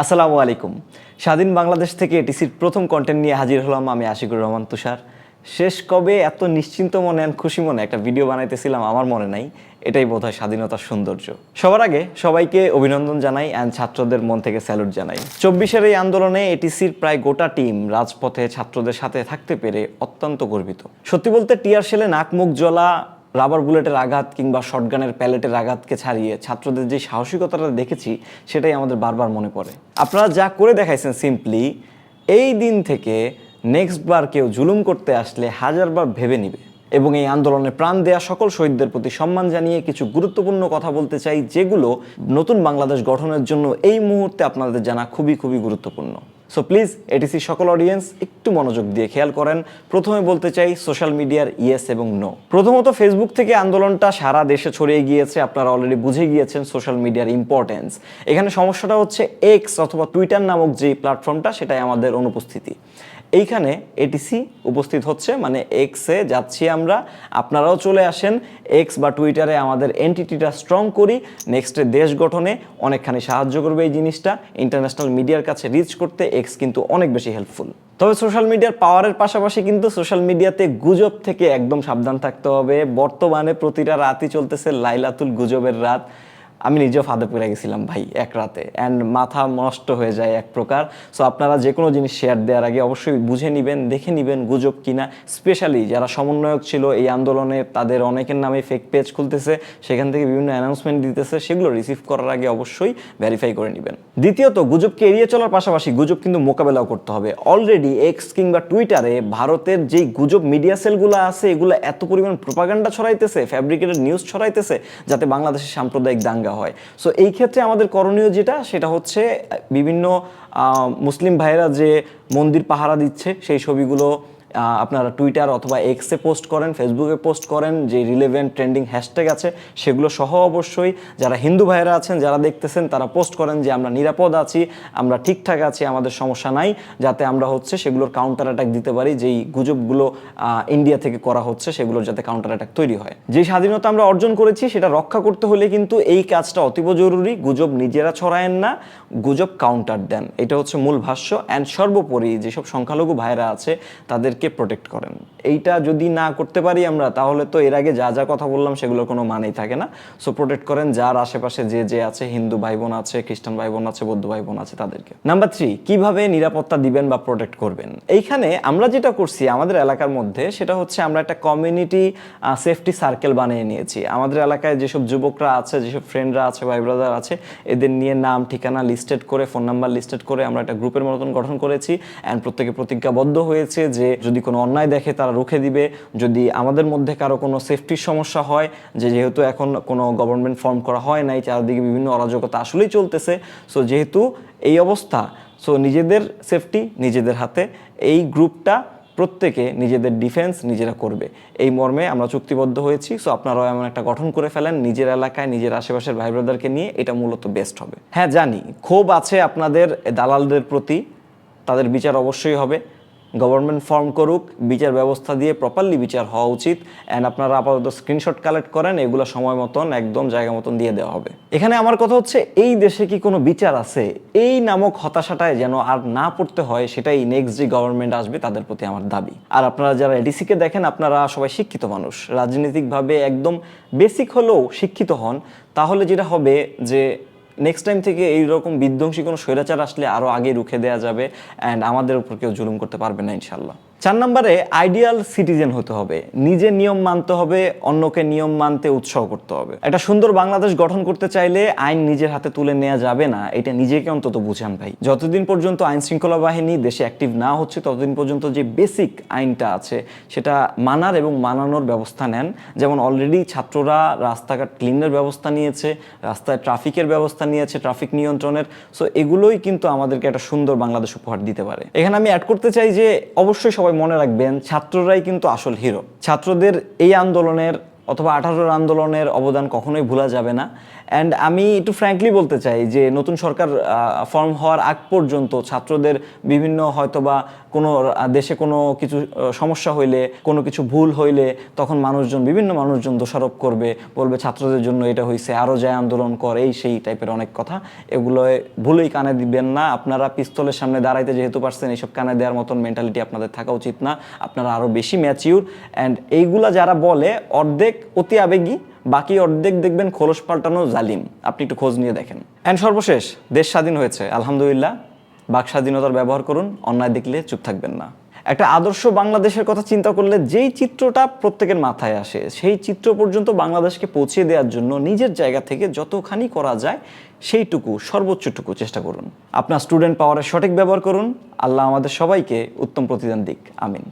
আসসালামু আলাইকুম। স্বাধীন বাংলাদেশ থেকে এটিসির প্রথম কন্টেন্ট নিয়ে হাজির হলাম আমি আশিকুর রহমান তুষার। শেষ কবে এত নিশ্চিন্ত মনে and খুশি মনে একটা ভিডিও বানাইতেছিলাম আমার মনে নাই, এটাই বোধ হয় স্বাধীনতার সৌন্দর্য। সবার আগে সবাইকে অভিনন্দন জানাই অ্যান্ড ছাত্রদের মন থেকে স্যালুট জানাই। চব্বিশের এই আন্দোলনে এটিসির প্রায় গোটা টিম রাজপথে ছাত্রদের সাথে থাকতে পেরে অত্যন্ত গর্বিত। সত্যি বলতে টিয়ার সেলে নাক, মুখ জ্বলা রাবার বুলেটের আঘাত কিংবা শটগানের প্যালেটের আঘাতকে ছাড়িয়ে ছাত্রদের যে সাহসিকতাটা দেখেছি, সেটাই আমাদের বারবার মনে পড়ে। আপনারা যা করে দেখাইছেন সিম্পলি এই দিন থেকে নেক্সট বার কেউ জুলুম করতে আসলে হাজারবার ভেবে নিবে এবং এই আন্দোলনে প্রাণ দেয়া সকল শহীদদের প্রতি সম্মান জানিয়ে কিছু গুরুত্বপূর্ণ কথা বলতে চাই, যেগুলো নতুন বাংলাদেশ গঠনের জন্য এই মুহূর্তে আপনাদের জানা খুবই খুবই গুরুত্বপূর্ণ। সো প্লিজ এটিসি সকল অডিয়েন্স একটু মনোযোগ দিয়ে খেয়াল করেন। প্রথমে বলতে চাই সোশ্যাল মিডিয়ার ইয়েস এবং নো প্রথমত ফেসবুক থেকে আন্দোলনটা সারা দেশে ছড়িয়ে গিয়েছে। আপনারা অলরেডি বুঝে গিয়েছেন সোশ্যাল মিডিয়ার ইম্পর্টেন্স এখানে সমস্যাটা হচ্ছে এক্স অথবা টুইটার নামক যে প্ল্যাটফর্মটা সেটাই আমাদের অনুপস্থিতি। এইখানে এটিসি উপস্থিত হচ্ছে মানে এক্সে যাচ্ছি আমরা। আপনারাও চলে আসেন এক্স বা টুইটারে আমাদের এন্টিটিটা স্ট্রং করি। নেক্সটে দেশ গঠনে অনেকখানি সাহায্য করবে এই জিনিসটা। ইন্টারন্যাশনাল মিডিয়ার কাছে রিচ করতে এক্স কিন্তু অনেক বেশি হেল্পফুল তবে সোশ্যাল মিডিয়ার পাওয়ারের পাশাপাশি কিন্তু সোশ্যাল মিডিয়াতে গুজব থেকে একদম সাবধান থাকতে হবে। বর্তমানে প্রতিটা রাতই চলতেছে লাইলাতুল গুজবের রাত। আমি নিজেও ফাঁদে পড়ে গেছিলাম ভাই, এক রাতে। অ্যান্ড মাথা নষ্ট হয়ে যায় এক প্রকার। সো আপনারা যে কোনো জিনিস শেয়ার দেওয়ার আগে অবশ্যই বুঝে নেবেন, দেখে নেবেন গুজব কিনা। স্পেশালি যারা সমন্বয়ক ছিল এই আন্দোলনে, তাদের অনেকের নামে ফেক পেজ খুলতেছে, সেখান থেকে বিভিন্ন অ্যানাউন্সমেন্ট দিতেছে, সেগুলো রিসিভ করার আগে অবশ্যই ভেরিফাই করে নেবেন। দ্বিতীয়ত, গুজবকে এড়িয়ে চলার পাশাপাশি গুজব কিন্তু মোকাবেলাও করতে হবে। অলরেডি এক্স কিংবা টুইটারে ভারতের যেই গুজব মিডিয়া সেলগুলো আছে, এগুলো এত পরিমাণ প্রোপাগান্ডা ছড়াইতেছে ফ্যাব্রিকেটেড নিউজ ছড়াইতেছে, যাতে বাংলাদেশের সাম্প্রদায়িক দাঙ্গা হয়। সো এই ক্ষেত্রে আমাদের করণীয় যেটা, সেটা হচ্ছে বিভিন্ন মুসলিম ভাইয়েরা যে মন্দির পাহারা দিচ্ছে, সেই ছবিগুলো আপনারা টুইটার অথবা এক্সে পোস্ট করেন ফেসবুকে পোস্ট করেন, যে রিলেভেন্ট ট্রেন্ডিং হ্যাশট্যাগ আছে, সেগুলো সহ অবশ্যই যারা হিন্দু ভাইয়েরা আছেন, যারা দেখতেছেন, তারা পোস্ট করেন যে আমরা নিরাপদ আছি, আমরা ঠিকঠাক আছি, আমাদের সমস্যা নাই, যাতে আমরা হচ্ছে সেগুলোর কাউন্টার অ্যাটাক দিতে পারি, যেই গুজবগুলো ইন্ডিয়া থেকে করা হচ্ছে, সেগুলোর যাতে কাউন্টার অ্যাটাক তৈরি হয়। যে স্বাধীনতা আমরা অর্জন করেছি, সেটা রক্ষা করতে হলে কিন্তু এই কাজটা অতীব জরুরি, গুজব নিজেরা ছড়ায়েন না, গুজব কাউন্টার দেন। এটা হচ্ছে মূল ভাষ্য। অ্যান্ড সর্বোপরি যেসব সংখ্যালঘু ভাইরা আছে তাদেরকে প্রোটেক্ট করেন। এইটা যদি না করতে পারি আমরা, তাহলে তো এর আগে যা যা কথা বললাম সেগুলোর কোনো মানেই থাকে না। সো প্রোটেক্ট করেন যার আশেপাশে যে যে আছে, হিন্দু ভাই বোন আছে, খ্রিস্টান ভাই বোন আছে, বৌদ্ধ ভাই বোন আছে তাদেরকে। নাম্বার থ্রি কীভাবে নিরাপত্তা দিবেন বা প্রোটেক্ট করবেন? এইখানে আমরা যেটা করছি আমাদের এলাকার মধ্যে, সেটা হচ্ছে আমরা একটা কমিউনিটি সেফটি সার্কেল বানিয়ে নিয়েছি। আমাদের এলাকায় যেসব যুবকরা আছে, যেসব ফ্রেন্ডরা আছে, ভাই ব্রাদার আছে, এদের নিয়ে নাম, ঠিকানা লিস্টেড করে ফোন নাম্বার লিস্টেড করে আমরা একটা গ্রুপের মতন গঠন করেছি। অ্যান্ড প্রত্যেকে প্রতিজ্ঞাবদ্ধ হয়েছে যে যদি কোনো অন্যায় দেখে তারা রুখে দিবে। যদি আমাদের মধ্যে কারও কোনো সেফটির সমস্যা হয়, যে যেহেতু এখন কোনো গভর্নমেন্ট ফর্ম করা হয় নাই, চারদিকে বিভিন্ন অরাজকতা আসলেই চলতেছে। সো যেহেতু এই অবস্থা সো নিজেদের সেফটি নিজেদের হাতে, এই গ্রুপটা প্রত্যেকে নিজেদের ডিফেন্স নিজেরা করবে। এই মর্মে আমরা চুক্তিবদ্ধ হয়েছি। সো আপনারাও এমন একটা গঠন করে ফেলেন, নিজের এলাকায় নিজের আশেপাশের ভাই ব্রাদারকে নিয়ে এটা মূলত বেস্ট হবে। হ্যাঁ জানি, ক্ষোভ আছে আপনাদের, দালালদের প্রতি, তাদের বিচার অবশ্যই হবে। গভর্নমেন্ট ফর্ম করুক, বিচার ব্যবস্থা দিয়ে প্রপারলি বিচার হওয়া উচিত অ্যান্ড আপনারা আপাতত স্ক্রিনশট কালেক্ট করেন, এগুলো সময় মতন, একদম জায়গা মতন দিয়ে দেওয়া হবে। এখানে আমার কথা হচ্ছে, এই দেশে কি কোনো বিচার আছে? এই নামক হতাশাটায় যেন আর না পড়তে হয়, সেটাই নেক্সট যে গভর্নমেন্ট আসবে, তাদের প্রতি আমার দাবি। আর আপনারা যারা এডিসিকে দেখেন, আপনারা সবাই শিক্ষিত মানুষ। রাজনৈতিকভাবে একদম বেসিক হলেও শিক্ষিত হন, তাহলে যেটা হবে যে নেক্সট টাইম থেকে এইরকম বিধ্বংসী কোনো স্বৈরাচার আসলে আরও আগে রুখে দেওয়া যাবে অ্যান্ড আমাদের উপর কেউ জুলুম করতে পারবে না ইনশাল্লাহ চার নম্বরে আইডিয়াল সিটিজেন হতে হবে। নিজে নিয়ম মানতে হবে, অন্যকে নিয়ম মানতে উৎসাহ করতে হবে। একটা সুন্দর বাংলাদেশ গঠন করতে চাইলে আইন নিজের হাতে তুলে নেওয়া যাবে না, এটা নিজেকে অন্তত বুঝান ভাই। যতদিন পর্যন্ত আইন শৃঙ্খলা বাহিনী দেশে অ্যাক্টিভ না হচ্ছে, ততদিন পর্যন্ত যে বেসিক আইনটা আছে, সেটা মানার এবং মানানোর ব্যবস্থা নেন। যেমন অলরেডি ছাত্ররা রাস্তাঘাট ক্লিনের ব্যবস্থা নিয়েছে, রাস্তায় ট্রাফিকের ব্যবস্থা নিয়েছে, ট্রাফিক নিয়ন্ত্রণের। সো এগুলোই কিন্তু আমাদেরকে একটা সুন্দর বাংলাদেশ উপহার দিতে পারে। এখানে আমি অ্যাড করতে চাই যে, অবশ্যই সবাই মনে রাখবেন ছাত্ররাই কিন্তু আসল হিরো ছাত্রদের এই আন্দোলনের অথবা আঠারোর আন্দোলনের অবদান কখনোই ভোলা যাবে না। অ্যান্ড আমি একটু ফ্র্যাঙ্কলি বলতে চাই যে নতুন সরকার ফর্ম হওয়ার আগ পর্যন্ত ছাত্রদের বিভিন্ন হয়তোবা কোনো দেশে কোনো কিছু সমস্যা হইলে, কোনো কিছু ভুল হইলে তখন মানুষজন, বিভিন্ন মানুষজন দোষারোপ করবে, বলবে ছাত্রদের জন্য এটা হয়েছে আরও যায় আন্দোলন কর, এই সেই টাইপের অনেক কথা। এগুলো ভুলেই কানে দিবেন না, আপনারা পিস্তলের সামনে দাঁড়াইতে যেহেতু পারছেন এইসব কানে দেওয়ার মতন মেন্টালিটি আপনাদের থাকা উচিত না, আপনারা আরও বেশি ম্যাচিউর অ্যান্ড এইগুলা যারা বলে অর্ধেক অতি আবেগী, বাকি অর্ধেক দেখবেন খোলস পাল্টানো জালিম। আপনি একটু খোঁজ নিয়ে দেখেন। অ্যান্ড সর্বশেষ, দেশ স্বাধীন হয়েছে, আলহামদুলিল্লাহ। বাক স্বাধীনতার ব্যবহার করুন, অন্যায় দেখলে চুপ থাকবেন না। একটা আদর্শ বাংলাদেশের কথা চিন্তা করলে যেই চিত্রটা প্রত্যেকের মাথায় আসে, সেই চিত্র পর্যন্ত বাংলাদেশকে পৌঁছে দেওয়ার জন্য নিজের জায়গা থেকে যতখানি করা যায়, সেইটুকু, সর্বোচ্চটুকু চেষ্টা করুন। আপনার স্টুডেন্ট পাওয়ারের সঠিক ব্যবহার করুন। আল্লাহ আমাদের সবাইকে উত্তম প্রতিদান দিক। আমিন।